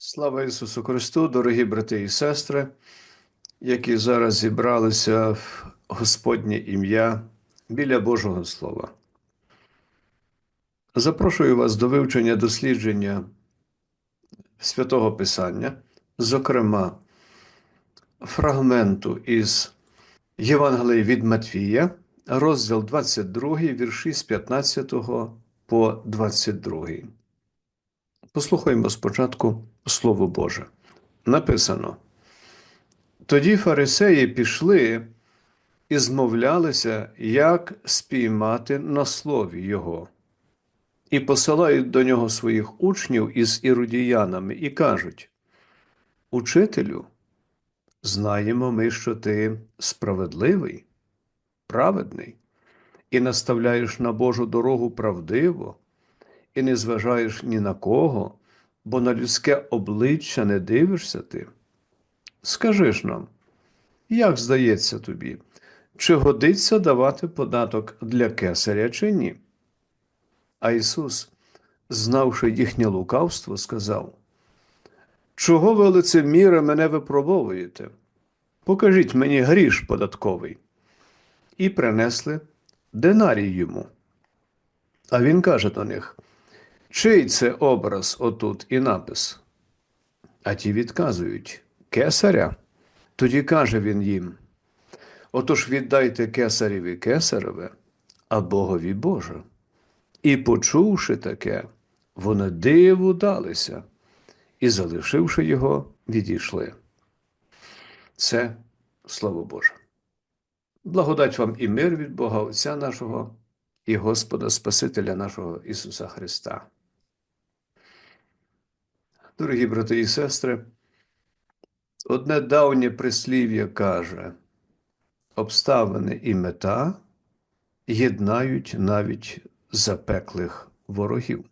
Слава Ісусу Христу, дорогі брати і сестри, які зараз зібралися в Господнє ім'я біля Божого Слова. Запрошую вас до вивчення дослідження святого Писання, зокрема, фрагменту із Євангелії від Матвія, розділ 22, вірші з 15 по 22. Послухаймо спочатку Слово Боже. Написано: Тоді фарисеї пішли і змовлялися, як спіймати на слові Його, і посилають до нього своїх учнів із іродіянами і кажуть: Учителю, знаємо ми, що ти справедливий, праведний, і наставляєш на Божу дорогу правдиво і не зважаєш ні на кого, бо на людське обличчя не дивишся ти. Скажи ж нам, як здається тобі, чи годиться давати податок для кесаря чи ні? А Ісус, знавши їхнє лукавство, сказав: Чого ви лицеміре мене випробовуєте? Покажіть мені гріш податковий. І принесли динарій йому. А він каже до них: Чий це образ отут і напис? А ті відказують Кесаря. Тоді каже він їм: Отож віддайте кесареві кесареве, а Богові Боже. І, почувши таке, вони диву далися і, залишивши його, відійшли. Це слово Боже. Благодать вам і мир від Бога Отця нашого і Господа Спасителя нашого Ісуса Христа. Дорогі брати і сестри, одне давнє прислів'я каже, обставини і мета єднають навіть запеклих ворогів.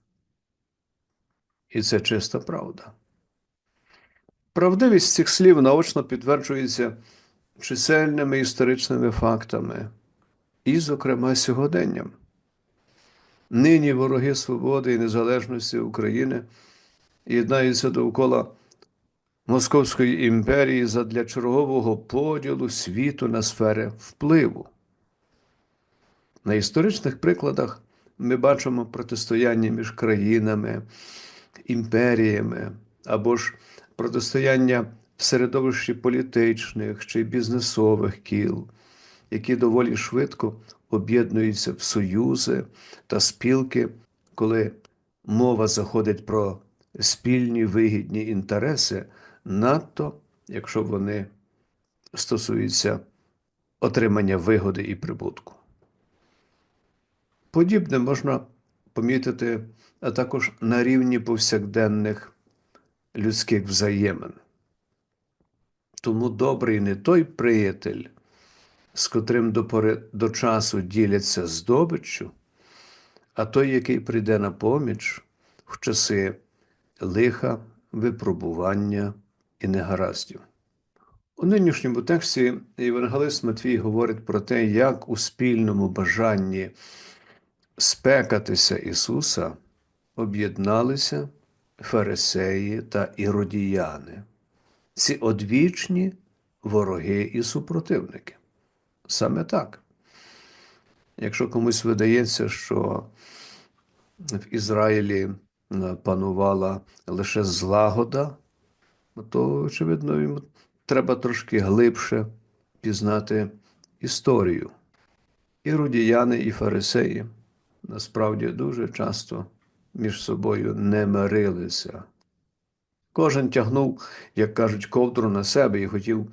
І це чиста правда. Правдивість цих слів наочно підтверджується чисельними історичними фактами і, зокрема, сьогоденням. Нині вороги свободи і незалежності України єднаються довкола Московської імперії задля чергового поділу світу на сфери впливу. На історичних прикладах ми бачимо протистояння між країнами, імперіями або ж протистояння в середовищі політичних чи бізнесових кіл, які доволі швидко об'єднуються в союзи та спілки, коли мова заходить про спільні вигідні інтереси, надто якщо вони стосуються отримання вигоди і прибутку. Подібне можна помітити також на рівні повсякденних людських взаємин. Тому добрий не той приятель, з котрим до пори до часу діляться здобиччю, а той, який прийде на поміч в часи лиха, випробування і негараздів. У нинішньому тексті Євангелист Матвій говорить про те, як у спільному бажанні спекатися Ісуса об'єдналися фарисеї та іродіяни, ці одвічні вороги і супротивники. Саме так. Якщо комусь видається, що в Ізраїлі панувала лише злагода, то, очевидно, йому треба трошки глибше пізнати історію. І рудіяни, і фарисеї насправді дуже часто між собою не мирилися. Кожен тягнув, як кажуть, ковдру на себе і хотів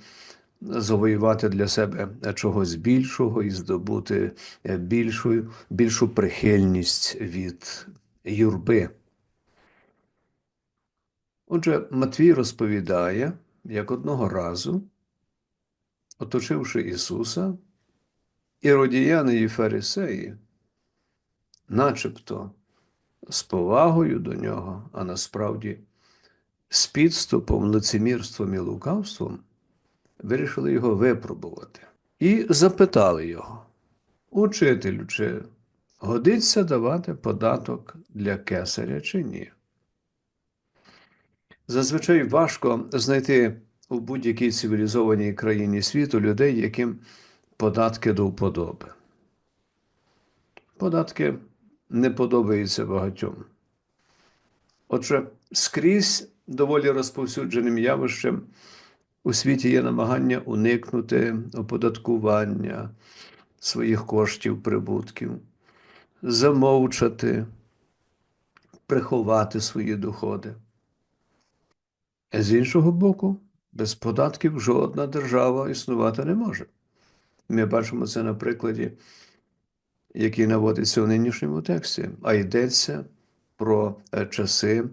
завоювати для себе чогось більшого і здобути більшу, більшу прихильність від юрби. Отже, Матвій розповідає, як одного разу, оточивши Ісуса, іродіяни і фарисеї, начебто з повагою до нього, а насправді з підступом, лицемірством і лукавством, вирішили його випробувати і запитали його, учителю, чи годиться давати податок для кесаря чи ні? Зазвичай важко знайти у будь-якій цивілізованій країні світу людей, яким податки до вподоби. Податки не подобаються багатьом. Отже, скрізь доволі розповсюдженим явищем у світі є намагання уникнути оподаткування своїх коштів, прибутків, замовчати, приховати свої доходи. З іншого боку, без податків жодна держава існувати не може. Ми бачимо це на прикладі, який наводиться у нинішньому тексті, а йдеться про е, часи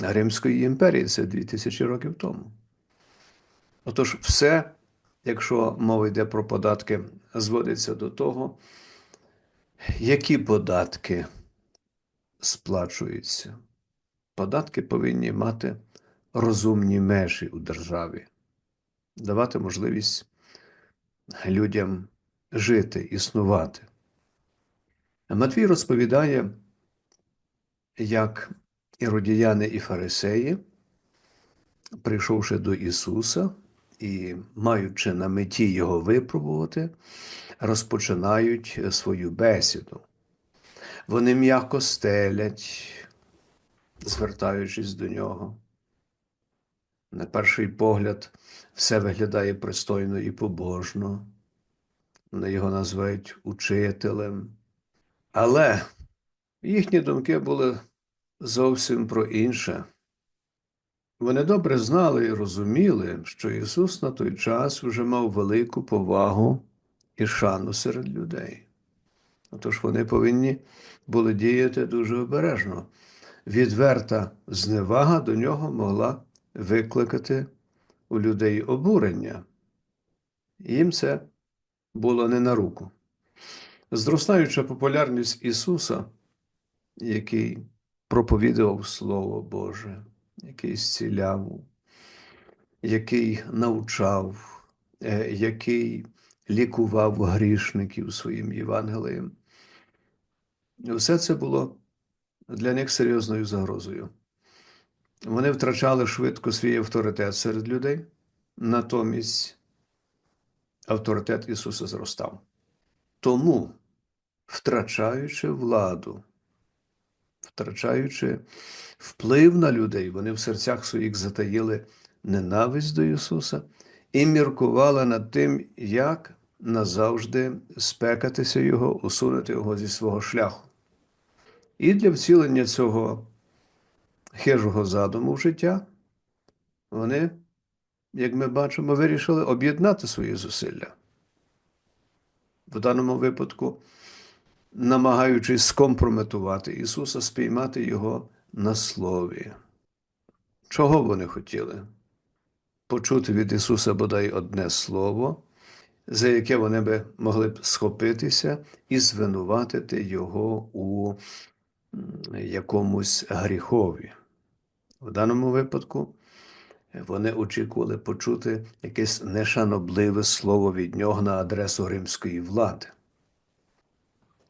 Римської імперії, це 2000 років тому. Отож, все, якщо мова йде про податки, зводиться до того, які податки сплачуються. Податки повинні мати розумні межі у державі, давати можливість людям жити, існувати. Матвій розповідає, як іродіяни і фарисеї, прийшовши до Ісуса і маючи на меті Його випробувати, розпочинають свою бесіду. Вони м'яко стелять, звертаючись до нього. На перший погляд, все виглядає пристойно і побожно. Вони його називають учителем. Але їхні думки були зовсім про інше. Вони добре знали і розуміли, що Ісус на той час вже мав велику повагу і шану серед людей. Отож вони повинні були діяти дуже обережно. Відверта зневага до нього могла викликати у людей обурення. Їм це було не на руку. Зростаюча популярність Ісуса, який проповідував Слово Боже, який зціляв, який навчав, е, який лікував грішників своїм Євангелієм. Все це було для них серйозною загрозою. Вони втрачали швидко свій авторитет серед людей, натомість авторитет Ісуса зростав. Тому, втрачаючи владу, втрачаючи вплив на людей, вони в серцях своїх затаїли ненависть до Ісуса і міркували над тим, як назавжди спекатися Його, усунути Його зі свого шляху. І для вцілення цього хижого задуму в життя, вони, як ми бачимо, вирішили об'єднати свої зусилля. В даному випадку, намагаючись скомпрометувати Ісуса, спіймати Його на слові. Чого вони хотіли? Почути від Ісуса бодай одне слово, за яке вони би могли б схопитися і звинуватити Його у якомусь гріхові. В даному випадку вони очікували почути якесь нешанобливе слово від нього на адресу римської влади.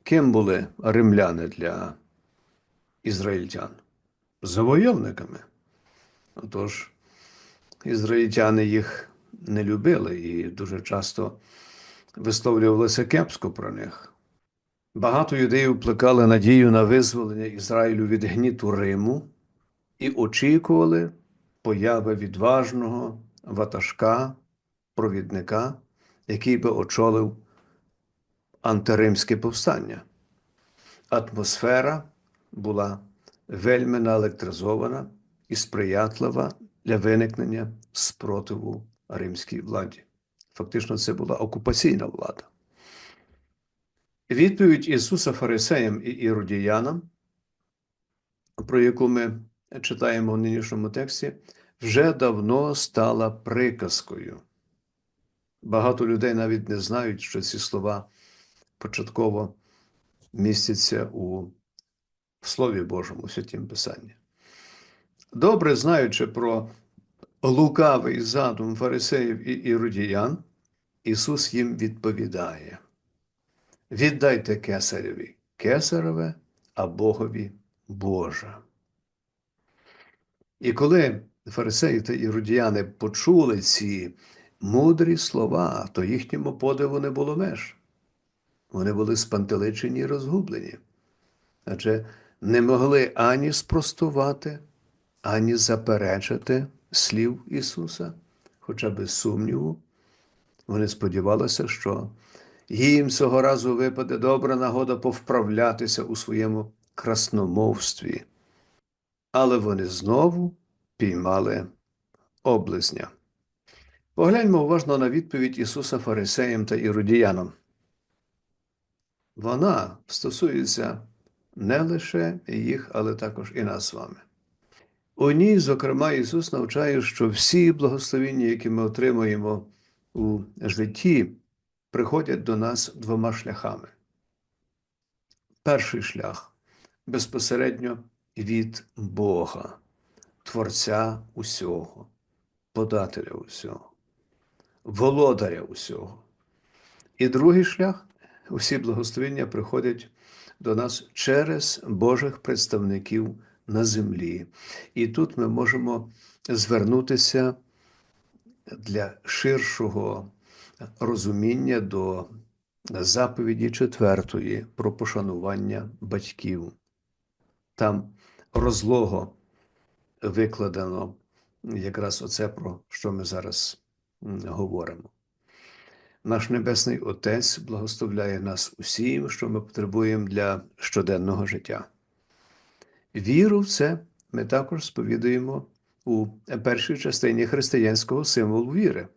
Ким були римляни для ізраїльтян? Завойовниками. Отож, ізраїльтяни їх не любили і дуже часто висловлювалися кепсько про них. Багато юдеїв плекали надію на визволення Ізраїлю від гніту Риму і очікували появи відважного ватажка, провідника, який би очолив антиримське повстання. Атмосфера була вельми наелектризована і сприятлива для виникнення спротиву римській владі. Фактично, це була окупаційна влада. Відповідь Ісуса Фарисеям і іродіянам, про яку ми читаємо в нинішньому тексті, вже давно стала приказкою. Багато людей навіть не знають, що ці слова початково містяться у Слові Божому, у Святім Писанні. Добре знаючи про лукавий задум фарисеїв і іродіян, Ісус їм відповідає: Віддайте кесареві кесареве, а Богові Боже. І коли фарисеї та іродіяни почули ці мудрі слова, то їхньому подиву не було меж. Вони були спантеличені і розгублені, адже не могли ані спростувати, ані заперечити слів Ісуса, хоча без сумніву. Вони сподівалися, що їм цього разу випаде добра нагода повправлятися у своєму красномовстві. Але вони знову піймали облизня. Погляньмо уважно на відповідь Ісуса Фарисеям та іродіянам. Вона стосується не лише їх, але також і нас з вами. У ній, зокрема, Ісус навчає, що всі благословіння, які ми отримуємо у житті, приходять до нас двома шляхами. Перший шлях безпосередньо від Бога, Творця усього, подателя усього, володаря усього. І другий шлях усі благословення приходять до нас через Божих представників на землі. І тут ми можемо звернутися для ширшого розуміння до заповіді четвертої про пошанування батьків. Там розлого викладено якраз оце, про що ми зараз говоримо. Наш Небесний Отець благословляє нас усім, що ми потребуємо для щоденного життя. Віру в це ми також сповідуємо у першій частині християнського символу віри.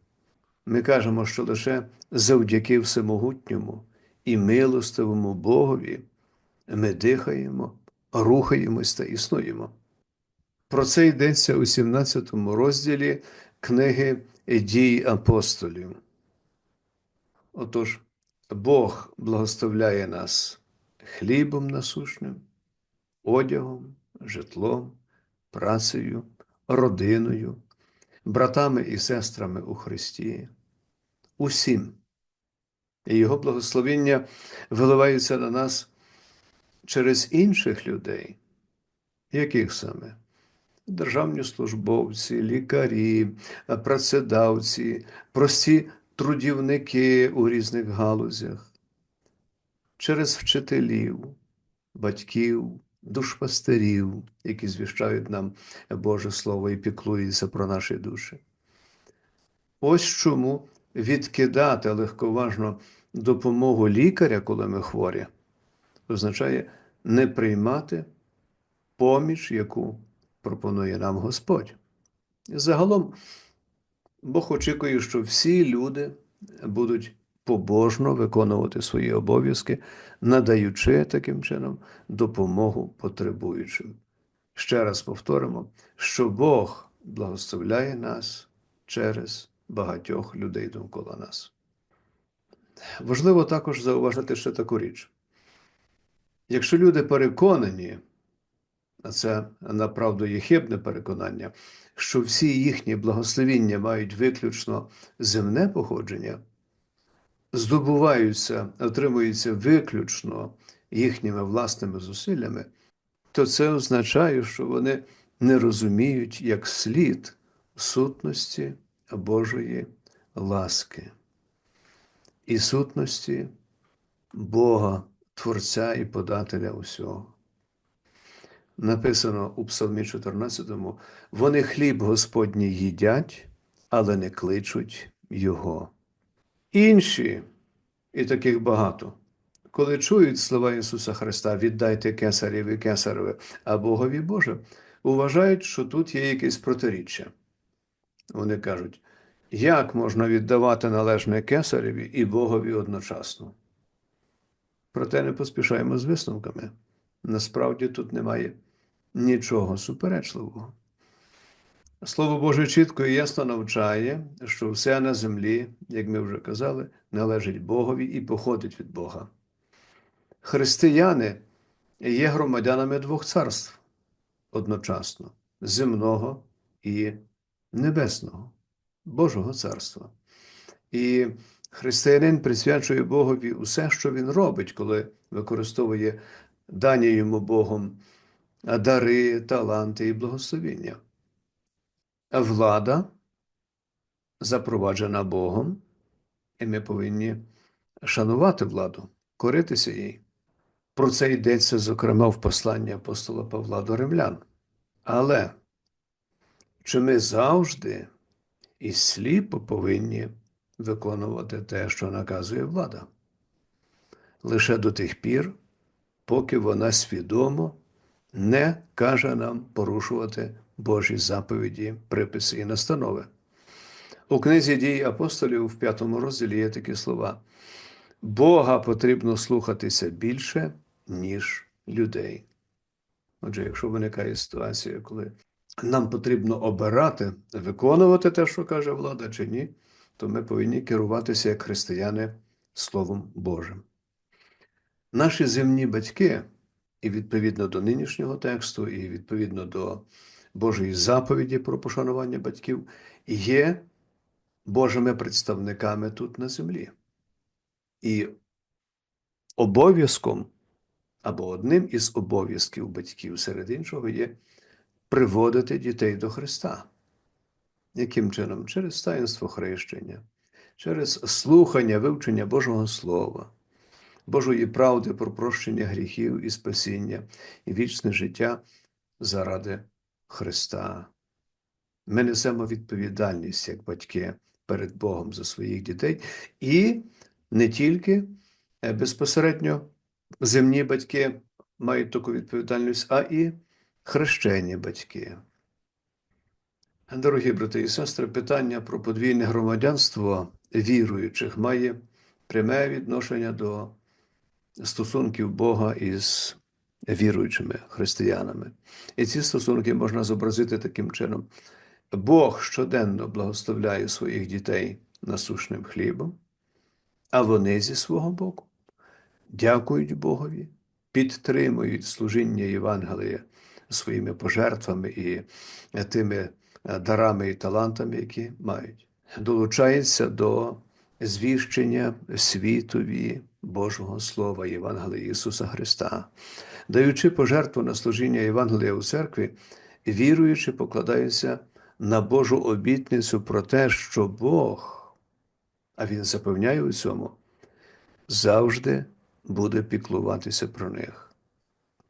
Ми кажемо, що лише завдяки всемогутньому і милостивому Богові ми дихаємо, рухаємось та існуємо. Про це йдеться у 17 розділі книги Дій апостолів. Отож, Бог благословляє нас хлібом насушним, одягом, житлом, працею, родиною, братами і сестрами у Христі, усім. І Його благословення виливаються на нас через інших людей, яких саме? Державні службовці, лікарі, працедавці, прості трудівники у різних галузях, через вчителів, батьків, душпастерів, які звіщають нам Боже Слово і піклуються про наші душі. Ось чому відкидати легковажно допомогу лікаря, коли ми хворі, означає не приймати поміч, яку пропонує нам Господь. Загалом, Бог очікує, що всі люди будуть побожно виконувати свої обов'язки, надаючи таким чином допомогу потребуючим. Ще раз повторимо, що Бог благословляє нас через багатьох людей довкола нас. Важливо також зауважити ще таку річ. Якщо люди переконані, а це направду є хибне переконання, що всі їхні благословіння мають виключно земне походження, здобуваються, отримуються виключно їхніми власними зусиллями, то це означає, що вони не розуміють як слід сутності Божої ласки і сутності Бога, Творця і Подателя усього. Написано у Псалмі 14: вони хліб Господній їдять, але не кличуть Його. Інші, і таких багато, коли чують слова Ісуса Христа, віддайте кесареві кесареве, а Богові Боже, вважають, що тут є якесь протиріччя. Вони кажуть, як можна віддавати належне кесареві і Богові одночасно? Проте не поспішаємо з висновками. Насправді тут немає нічого суперечливого. Слово Боже чітко і ясно навчає, що все на землі, як ми вже казали, належить Богові і походить від Бога. Християни є громадянами двох царств одночасно земного і небесного, Божого царства. І християнин присвячує Богові усе, що він робить, коли використовує дані йому Богом дари, таланти і благословіння. влада запроваджена Богом, і ми повинні шанувати владу, коритися їй. Про це йдеться, зокрема, в посланні апостола Павла до римлян. Але чи ми завжди і сліпо повинні виконувати те, що наказує влада? Лише до тих пір, поки вона свідомо не каже нам порушувати Божі заповіді, приписи і настанови. У книзі дій апостолів в п'ятому розділі є такі слова: Бога потрібно слухатися більше, ніж людей. Отже, якщо виникає ситуація, коли нам потрібно обирати, виконувати те, що каже влада, чи ні, то ми повинні керуватися як християни Словом Божим. Наші земні батьки, і відповідно до нинішнього тексту, і відповідно до Божої заповіді про пошанування батьків, є Божими представниками тут на землі. І обов'язком або одним із обов'язків батьків серед іншого є приводити дітей до Христа. Яким чином? Через таїнство хрещення, через слухання, вивчення Божого Слова, Божої правди про прощення гріхів і спасіння, і вічне життя заради Христа. Ми несемо відповідальність як батьки перед Богом за своїх дітей, і не тільки е, безпосередньо земні батьки мають таку відповідальність, а і хрещені батьки. Дорогі брати і сестри, питання про подвійне громадянство віруючих має пряме відношення до стосунків Бога із віруючими християнами. І ці стосунки можна зобразити таким чином. Бог щоденно благословляє своїх дітей насушним хлібом, а вони зі свого боку дякують Богові, підтримують служіння Євангелія своїми пожертвами і тими дарами і талантами, які мають, долучаються до звіщення світові Божого Слова Євангелія Ісуса Христа, даючи пожертву на служіння Євангелія у церкві, віруючи, покладаються на Божу обітницю про те, що Бог, а Він запевняє у цьому, завжди буде піклуватися про них,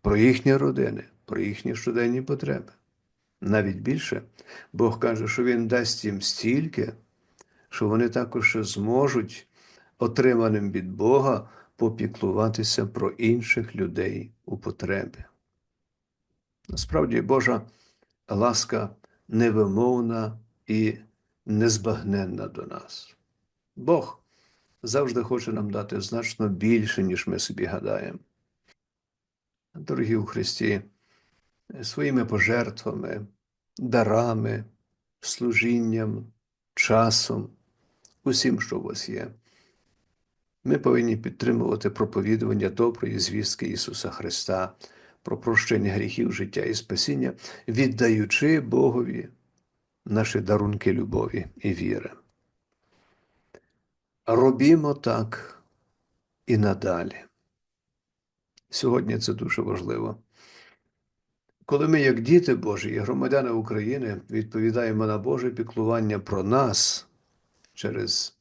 про їхні родини, про їхні щоденні потреби. Навіть більше, Бог каже, що Він дасть їм стільки, що вони також зможуть, отриманим від Бога, попіклуватися про інших людей у потребі. Насправді, Божа ласка невимовна і незбагненна до нас. Бог завжди хоче нам дати значно більше, ніж ми собі гадаємо. Дорогі у Христі, своїми пожертвами, дарами, служінням, часом, усім, що у вас є. Ми повинні підтримувати проповідування доброї звістки Ісуса Христа про прощення гріхів, життя і спасіння, віддаючи Богові наші дарунки любові і віри. Робімо так і надалі. Сьогодні це дуже важливо. Коли ми, як діти Божі і громадяни України, відповідаємо на Боже піклування про нас через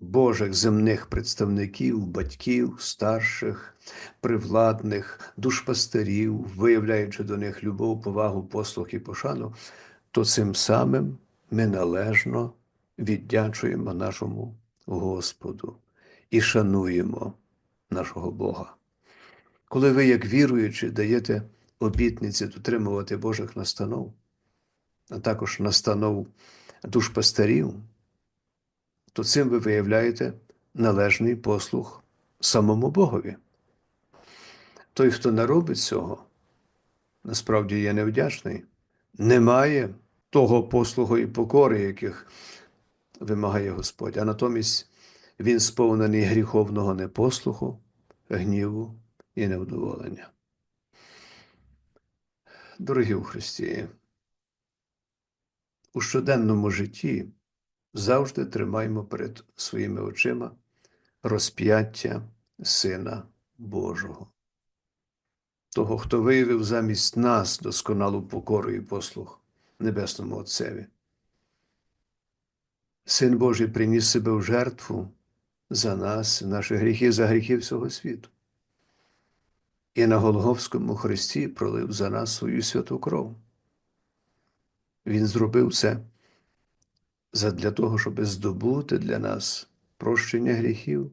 Божих земних представників, батьків, старших, привладних, душпастерів, виявляючи до них любов, повагу, послуг і пошану, то цим самим ми належно віддячуємо нашому Господу і шануємо нашого Бога. Коли ви, як віруючі, даєте обітниці дотримувати Божих настанов, а також настанов душпастерів, то цим ви виявляєте належний послуг самому Богові. Той, хто не робить цього, насправді є невдячний, не має того послугу і покори, яких вимагає Господь, а натомість він сповнений гріховного непослуху, гніву і невдоволення. Дорогі у Христі, у щоденному житті завжди тримаємо перед своїми очима розп'яття Сина Божого, того, хто виявив замість нас досконалу покору і послуг Небесному Отцеві, Син Божий приніс себе в жертву за нас, наші гріхи, за гріхи всього світу. І на Голговському хресті пролив за нас свою святу кров. Він зробив це задля того, щоб здобути для нас прощення гріхів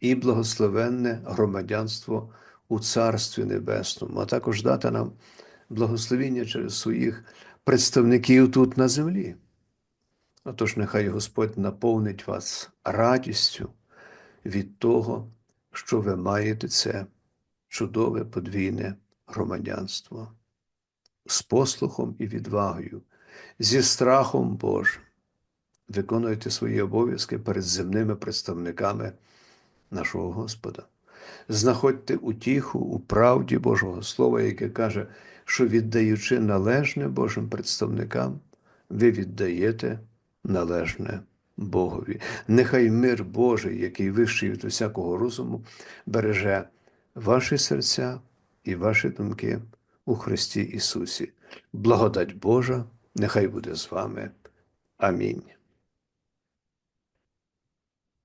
і благословенне громадянство у Царстві Небесному, а також дати нам благословіння через своїх представників тут на землі. Отож, нехай Господь наповнить вас радістю від того, що ви маєте це чудове подвійне громадянство з послухом і відвагою, зі страхом Божим. Виконуйте свої обов'язки перед земними представниками нашого Господа. Знаходьте утіху у правді Божого Слова, яке каже, що віддаючи належне Божим представникам, ви віддаєте належне Богові. Нехай мир Божий, який вищий від усякого розуму, береже ваші серця і ваші думки у Христі Ісусі. Благодать Божа, нехай буде з вами. Амінь.